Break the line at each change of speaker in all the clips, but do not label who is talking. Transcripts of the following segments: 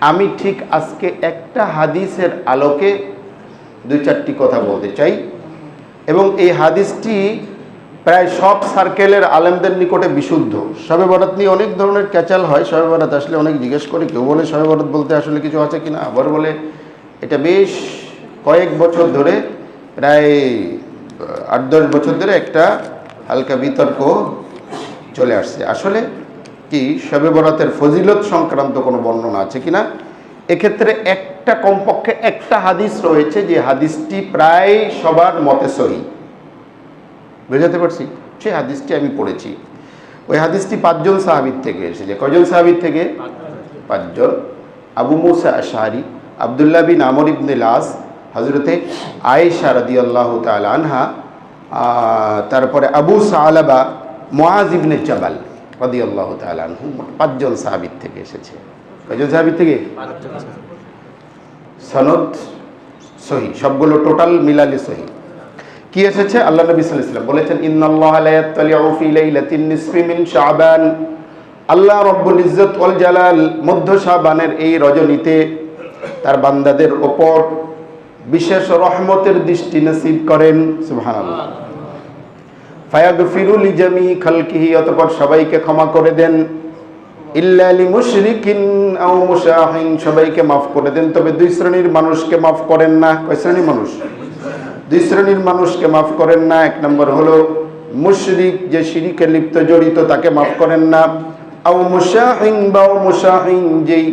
আমি ঠিক আজকে একটা হাদিসের আলোকে দুই চারটি কথা বলতে চাই। এবং এই হাদিসটি প্রায় সব সার্কেলের আলেমদের নিকটে বিশুদ্ধ। শবে বরাত নিয়ে অনেক ধরনের ক্যাচাল হয়। শবে বরাত আসলে অনেক জিজ্ঞেস করে, কেউ বলে শবে বরাত বলতে আসলে কিছু আছে কিনা? আবার বলে, এটা বেশ কয়েক বছর ধরে, প্রায় আট দশ বছর ধরে একটা হালকা বিতর্ক চলে আসছে। আসলে কি শবে বরাতের ফজিলত সংক্রান্ত কোনো বর্ণনা আছে কিনা? এক্ষেত্রে একটা কমপক্ষে একটা হাদিস রয়েছে যে হাদিসটি প্রায় সবার মতে সহি। বুঝাতে পারছি? সেই হাদিসটি আমি পড়েছি। ওই হাদিসটি পাঁচজন সাহাবির থেকে এসেছে। কয়জন সাহাবির থেকে? পাঁচজন। আবু মুসা আশারি আবদুল্লাহ বিন আমর ইবনে লাস হজরতে আয়েশা রাদি আল্লাহ আনহা তারপরে আবু সালাবা মোয়াজ ইবনে জাবাল। রাদি আল্লাহ আনহু পাঁচজন সাহাবির থেকে এসেছে। কয়জন সাহাবির থেকে? সনদ সহি সবগুলো টোটাল মিলালে সহি। কি এসেছে? আল্লাহ নবী ওয়াসাল্লাম বলেছেন শাবান। আল্লাহ রব্বুল ইজ্জত ওয়াল জালাল মধ্য শাবানের এই রজনীতে তার বান্দাদের ওপর বিশেষ রহমতের দৃষ্টি নসিব করেন সুবহানাল্লাহ। ফায়াগফিরু লিজামি খালকিহি, অতঃপর সবাইকে ক্ষমা করে দেন। ইল্লা লিমুশরিকিন আও মুশাহিন, সবাইকে মাফ করে দেন। তবে দুই শ্রেণির মানুষকে মাফ করেন না। কয় শ্রেণির মানুষ? দুই শ্রেণির মানুষকে মাফ করেন না। এক নম্বর হলো, মুশরিক যে শিরিকে লিপ্ত জড়িত, তাকে মাফ করেন না। আও মুশাহিন বা মুশাহিন, যেই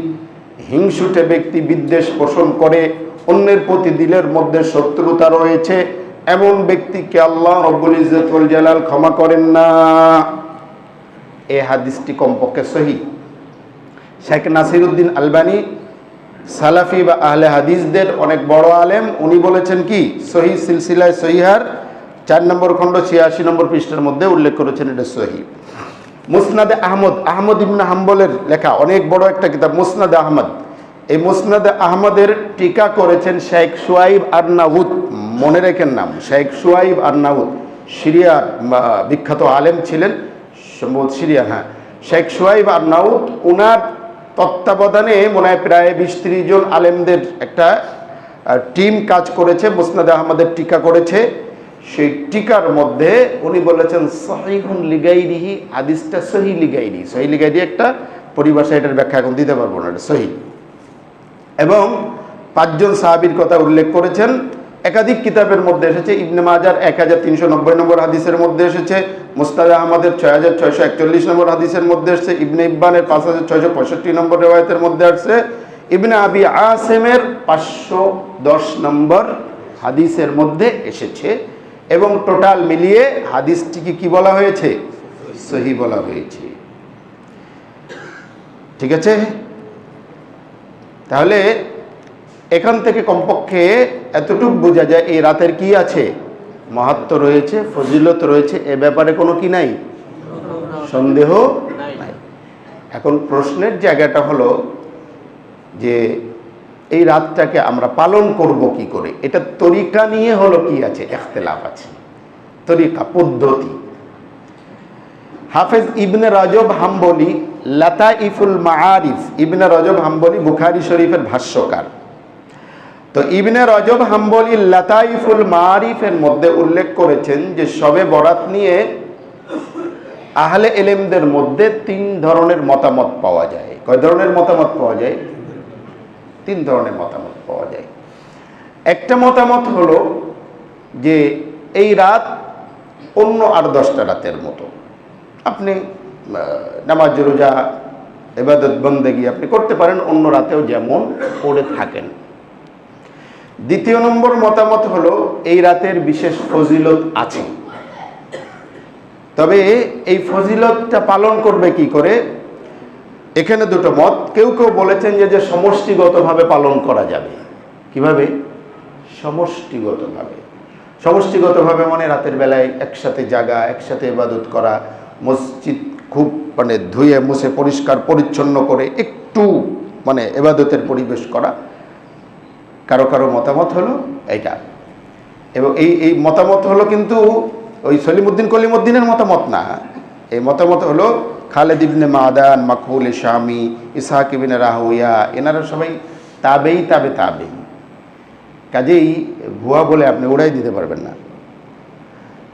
হিংসুটে ব্যক্তি বিদ্বেষ পোষণ করে, অন্যের প্রতি দিলের মধ্যে শত্রুতা রয়েছে। এমন ব্যক্তিকে আল্লাহ রব্বুল ইজ্জতুল জালাল ক্ষমা করেন না। এ হাদিসটি কমপক্ষে সহি। শেখ নাসিরুদ্দিন আলবানী, সালাফি বা আহলে হাদিসদের অনেক বড় আলেম, উনি বলেছেন কি, সহি সিলসিলায় সহিহার চার নম্বর খণ্ড ছিয়াশি নম্বর পৃষ্ঠের মধ্যে উল্লেখ করেছেন, এটা সহি। মুসনাদে আহমদ আহমদ ইবনা হাম্বলের লেখা, অনেক বড় একটা কিতাব, মুসনাদে আহমদ। এই মুসনাদে আহমদের টিকা করেছেন শেখ সুয়াইব আরনাউদ মনে রেখেন নাম, শেখ সুয়াইব আরনাউদ সিরিয়ার বিখ্যাত আলেম ছিলেন, সম্ভবত সিরিয়া হ্যাঁ। শেখ সোয়াইব আর আরনাউদ ওনার তত্ত্বাবধানে মনে হয় প্রায় বিশ ত্রিশ জন আলেমদের একটা টিম কাজ করেছে, মুসনাদ আহমদের টিকা করেছে। সেই টিকার মধ্যে উনি বলেছেন, সহিহুন লিগাইরিহি, হাদিসটা সহি লিগাইরি। সহি লিগাইরি একটা পরিভাষা, এটার ব্যাখ্যা এখন দিতে পারব না, এটা সহি। এবং পাঁচজন সাহাবির কথা উল্লেখ করেছেন। একাধিক কিতাবের মধ্যে এসেছে, ইবনে মাজার এক হাজার তিনশো নব্বই নম্বর হাদিসের মধ্যে এসেছে, মুস্তাদ আহমদের ছয় হাজার ছয়শো একচল্লিশ নম্বর হাদিসের মধ্যে এসেছে, ইবনে ইব্বানের পাঁচ হাজার ছয়শো পঁয়ষট্টি নম্বর রেওয়ায়তের মধ্যে আসছে। ইবনে আবি আসেমের পাঁচশো দশ নম্বর হাদিসের মধ্যে এসেছে এবং টোটাল মিলিয়ে হাদিসটিকে কি বলা হয়েছে? সহি বলা হয়েছে। ঠিক আছে? তাহলে এখান থেকে কমপক্ষে এতটুকু বোঝা যায় এই রাতের কি আছে? মাহাত্ম রয়েছে, ফজিলত রয়েছে, এ ব্যাপারে কোনো কি নাই? সন্দেহ নাই। এখন প্রশ্নের জায়গাটা হলো যে এই রাতটাকে আমরা পালন করব কি করে? এটা তরিকা নিয়ে হলো কি আছে? এখতেলাফ আছে। তরিকা, পদ্ধতি। হাফেজ ইবনে রজব হাম্বলি লাতা ইফুল মাআরিফ। ইবনে রজব হাম্বলি বুখারি শরীফের ভাষ্যকার। তো ইবনে রজব হাম্বলি লতা ইফুল মাহারিফের মধ্যে উল্লেখ করেছেন যে সবে বরাত নিয়ে আহলে এলেমদের মধ্যে তিন ধরনের মতামত পাওয়া যায়। কয় ধরনের মতামত পাওয়া যায়? তিন ধরনের মতামত পাওয়া যায়। একটা মতামত হলো যে এই রাত অন্য আর দশটা রাতের মতো। আপনি নামাজ, রোজা এবাদত বন্দেগি আপনি করতে পারেন, অন্য রাতেও যেমন করে থাকেন। দ্বিতীয় নম্বর মতামত হলো, এই রাতের বিশেষ ফজিলত আছে। তবে এই ফজিলতটা পালন করবে কি করে? এখানে দুটো মত। কেউ কেউ বলেছেন যে যে সমষ্টিগতভাবে পালন করা যাবে। কীভাবে? সমষ্টিগতভাবে। সমষ্টিগতভাবে মানে রাতের বেলায় একসাথে জাগা, একসাথে ইবাদত করা মসজিদ খুব মানে ধুয়ে মুছে, পরিষ্কার, পরিচ্ছন্ন করে একটু মানে এবাদতের পরিবেশ করা। কারও কারও মতামত হলো এইটা। এবং এই এই মতামত হলো কিন্তু ওই সলিমুদ্দিন কলিমুদ্দিনের মতামত না। এই মতামত হলো খালেদ ইবনে মাদান, মাকবুল ইসামি ইসাহাক ইবিনে রাহুইয়া এনারা সবাই তাবেই, তাবে, তাবেই। কাজেই ভুয়া বলে আপনি উড়াই দিতে পারবেন না।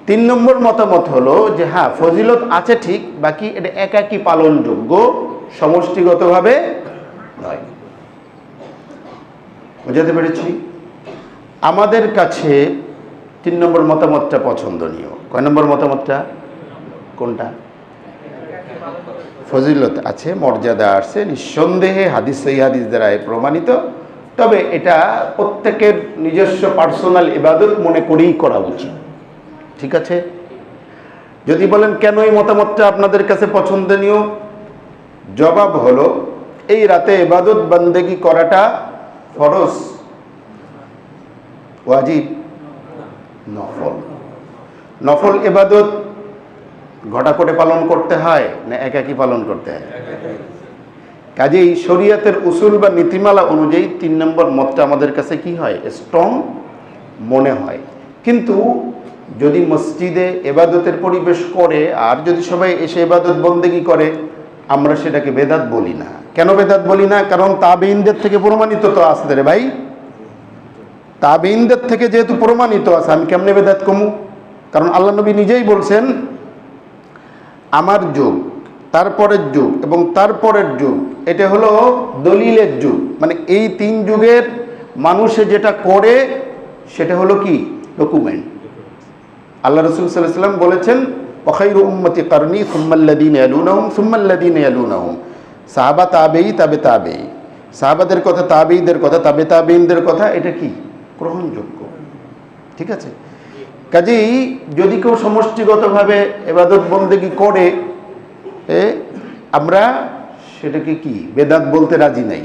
তিন নম্বর মতামত হলো যে হ্যাঁ ফজিলত আছে ঠিক, বাকি এটা একাকী পালনযোগ্য, সমষ্টিগতভাবে নয়। বুঝাতে পেরেছি? আমাদের কাছে তিন নম্বর মতামতটা পছন্দনীয়। কয় নম্বর মতামতটা? কোনটা? ফজিলত আছে, মর্যাদা আছে, নিঃসন্দেহে হাদিস, সই হাদিস দ্বারা প্রমাণিত। তবে এটা প্রত্যেকের নিজস্ব পার্সোনাল ইবাদত মনে করেই করা উচিত। ঠিক আছে? যদি বলেন, কেন এই মতামতটা আপনাদের কাছে পছন্দনীয়? জবাব হলো, এই রাতে এবাদত বান্দেগি করাটা ফরজ। ওয়াজিব? নফল। নফল এবাদত ঘটা করে পালন করতে হয় না একাকি পালন করতে হয়? কাজেই শরীয়তের উসুল বা নীতিমালা অনুযায়ী তিন নম্বর মতটা আমাদের কাছে কি হয়? স্ট্রং মনে হয়। কিন্তু যদি মসজিদে এবাদতের পরিবেশ করে, আর যদি সবাই এসে এবাদত বন্দেগি করে, আমরা সেটাকে বেদাত বলি না। কেন বেদাত বলি না? কারণ তাবেইনদের থেকে প্রমাণিত তো আসতে রে ভাই। তাবেইনদের থেকে যেহেতু প্রমাণিত আছে, আমি কেমনে বেদাত কমু? কারণ আল্লাহ নবী নিজেই বলছেন, আমার যুগ, তারপরের যুগ এবং তারপরের যুগ, এটা হলো দলিলের যুগ। মানে এই তিন যুগের মানুষে যেটা করে, সেটা হলো কি? ডকুমেন্ট। আল্লাহ রসুল সাল্লাম বলেছেন অখাইর উম্মতি কারণী সুম্মাল্লাদিন আলুনাহুম সুম্মাল্লাদিন আলুনাহুম সাহাবা তাবেই তাবে তাবেই সাহাবাদের কথা তাবেইদের কথা, তাবে তাবেইনদের কথা, এটা কি? গ্রহণযোগ্য। ঠিক আছে? কাজেই যদি কেউ সমষ্টিগতভাবে এবাদত বন্দেগি করে আমরা সেটাকে কি? বেদাত বলতে রাজি নাই।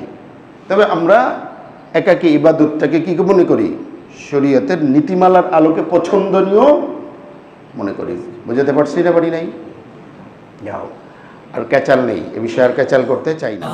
তবে আমরা একাকি ইবাদতটাকে কি মনে করি? শরীয়তের নীতিমালার আলোকে পছন্দনীয় মনে করি। বুঝাতে পারছি না পারি নাই? যাও। আর ক্যাচাল নেই, এ বিষয়ে আর ক্যাচাল করতে চাই না।